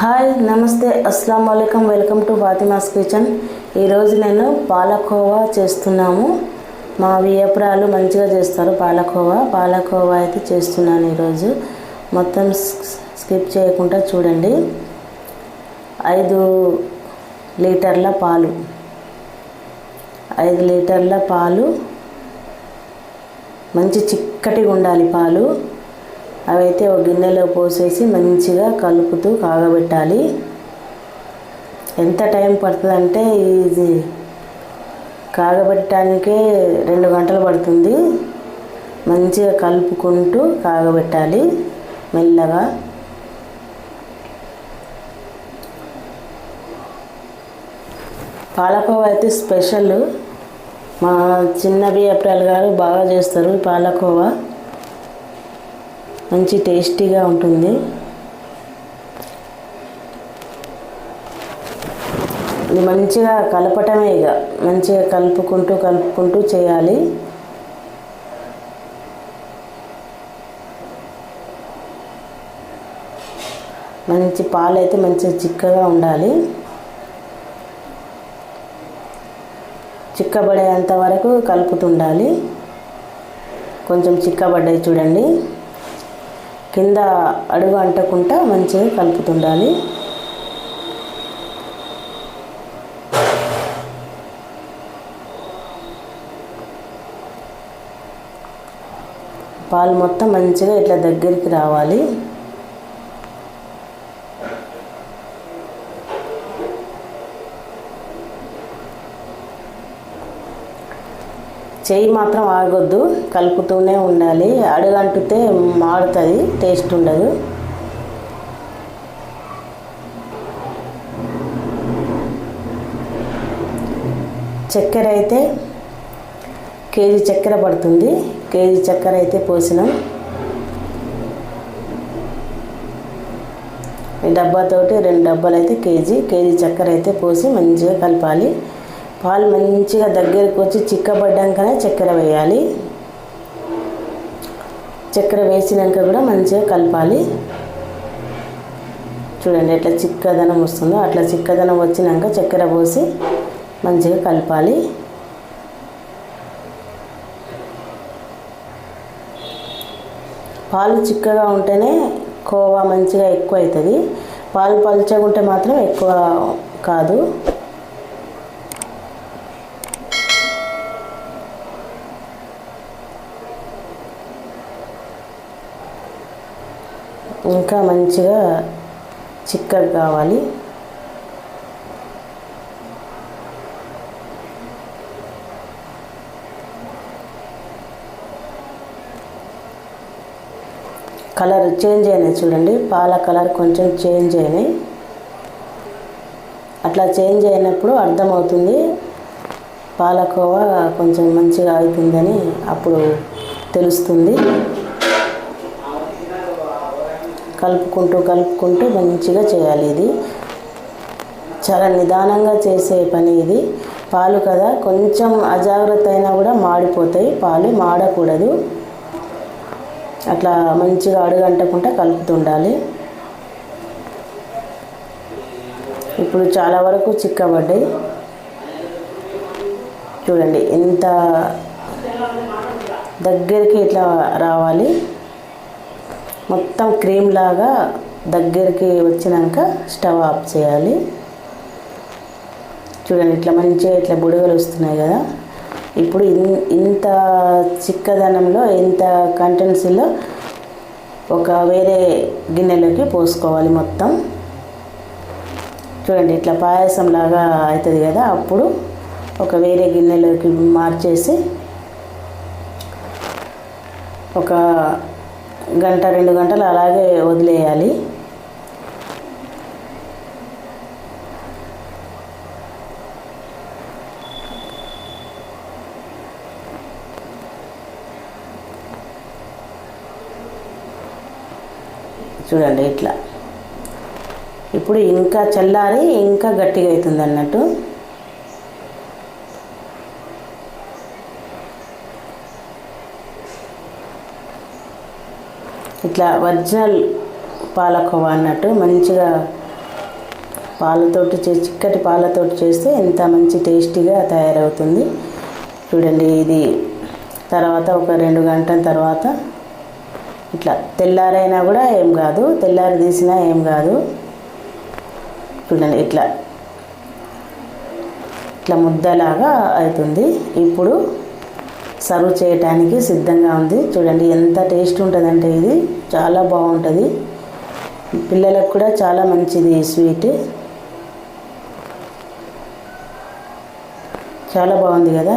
Hi నమస్తే అస్సలం అయికం వెల్కమ్ టు ఫాతిమాస్ కిచెన్. ఈరోజు నేను పాలకోవా చేస్తున్నాము. మా వియపురాలు మంచిగా చేస్తారు పాలకోవా. పాలకోవా అయితే చేస్తున్నాను ఈరోజు మొత్తం స్కిప్ చేయకుండా చూడండి. ఐదు లీటర్ల పాలు. ఐదు లీటర్ల పాలు. మంచి చిక్కటిగా ఉండాలి పాలు. అవైతే ఒక గిన్నెలో పోసేసి మంచిగా కలుపుతూ కాగబెట్టాలి. ఎంత టైం పడుతుందంటే ఇది కాగబెట్టడానికే రెండు గంటలు పడుతుంది. మంచిగా కలుపుకుంటూ కాగబెట్టాలి మెల్లగా. పాలకోవా అయితే స్పెషల్. మా చిన్న బియ్యప్రాలు గారు బాగా చేస్తారు పాలకోవా. మంచి టేస్టీగా ఉంటుంది. ఇది మంచిగా కలపటమే ఇక. మంచిగా కలుపుకుంటూ కలుపుకుంటూ చేయాలి. మంచి పాలు అయితే మంచిగా చిక్కగా ఉండాలి. చిక్కబడేంత వరకు కలుపుతుండాలి. కొంచెం చిక్కబడ్డాయి చూడండి. కింద అడుగు అంటకుండా మంచిగా కలుపుతుండాలి. పాలు మొత్తం మంచిగా ఇట్లా దగ్గరికి రావాలి. చేయి మాత్రం ఆగొద్దు కలుపుతూనే ఉండాలి. అడుగంటుతే మాడుతుంది టేస్ట్ ఉండదు. చక్కెర అయితే కేజీ చక్కెర పడుతుంది. కేజీ చక్కెర అయితే పోసినాం. ఈ డబ్బాతోటి రెండు డబ్బాలు అయితే కేజీ కేజీ చక్కెర అయితే పోసి మంచిగా కలపాలి. పాలు మంచిగా దగ్గరికి వచ్చి చిక్కబడ్డాకనే చక్కెర వేయాలి. చక్కెర వేసినాక కూడా మంచిగా కలపాలి. చూడండి ఎట్లా చిక్కదనం వస్తుందో అట్లా చిక్కదనం వచ్చినాక చక్కెర పోసి మంచిగా కలపాలి. పాలు చిక్కగా ఉంటేనే కోవా మంచిగా ఎక్కువ అవుతుంది పాలు పలుచగా ఉంటే మాత్రం ఎక్కువ కాదు. ఇంకా మంచిగా చిక్కగా కావాలి. కలర్ చేంజ్ అయినాయి చూడండి. పాల కలర్ కొంచెం చేంజ్ అయినాయి. అట్లా చేంజ్ అయినప్పుడు అర్థమవుతుంది. పాలకోవా కొంచెం మంచిగా అవుతుందని అప్పుడు తెలుస్తుంది. కలుపుకుంటూ కలుపుకుంటూ మంచిగా చేయాలి ఇది. చాలా నిదానంగా చేసే పని ఇది. పాలు కదా కొంచెం అజాగ్రత్త అయినా కూడా మాడిపోతాయి. పాలు మాడకూడదు. అట్లా మంచిగా అడుగంటకుండా కలుపుతుండాలి ఇప్పుడు చాలా వరకు చిక్కబడ్డాయి. చూడండి ఎంత దగ్గరికి ఇట్లా రావాలి. మొత్తం క్రీమ్ లాగా దగ్గరికి వచ్చినాక స్టవ్ ఆఫ్ చేయాలి. చూడండి ఇట్లా మంచిగా ఇట్లా బుడగలు వస్తున్నాయి కదా. ఇప్పుడు ఇన్ ఇంత చిక్కదనంలో ఇంత కంటెన్సీలో ఒక వేరే గిన్నెలోకి పోసుకోవాలి మొత్తం. చూడండి ఇట్లా పాయసం లాగా అవుతుంది కదా. అప్పుడు ఒక వేరే గిన్నెలోకి మార్చేసి ఒక గంట రెండు గంటలు అలాగే వదిలేయాలి. చూడండి ఇట్లా. ఇప్పుడు ఇంకా చల్లారి ఇంకా గట్టిగా అవుతుంది అన్నట్టు. ఇట్లా ఒరిజినల్ పాలకోవా అన్నట్టు మంచిగా పాలతోటి చే చిక్కటి పాలతోటి చేస్తే ఎంత మంచి టేస్టీగా తయారవుతుంది. చూడండి ఇది. తర్వాత ఒక రెండు గంటల తర్వాత ఇట్లా తెల్లారైనా కూడా ఏం కాదు. తెల్లారి తీసినా ఏం కాదు. చూడండి ఇట్లా. ఇట్లా ముద్దలాగా అవుతుంది. ఇప్పుడు సర్వ్ చేయటానికి సిద్ధంగా ఉంది. చూడండి ఎంత టేస్ట్ ఉంటుందంటే ఇది. చాలా బాగుంటుంది. పిల్లలకు కూడా చాలా మంచిది ఈ స్వీట్. చాలా బాగుంది కదా.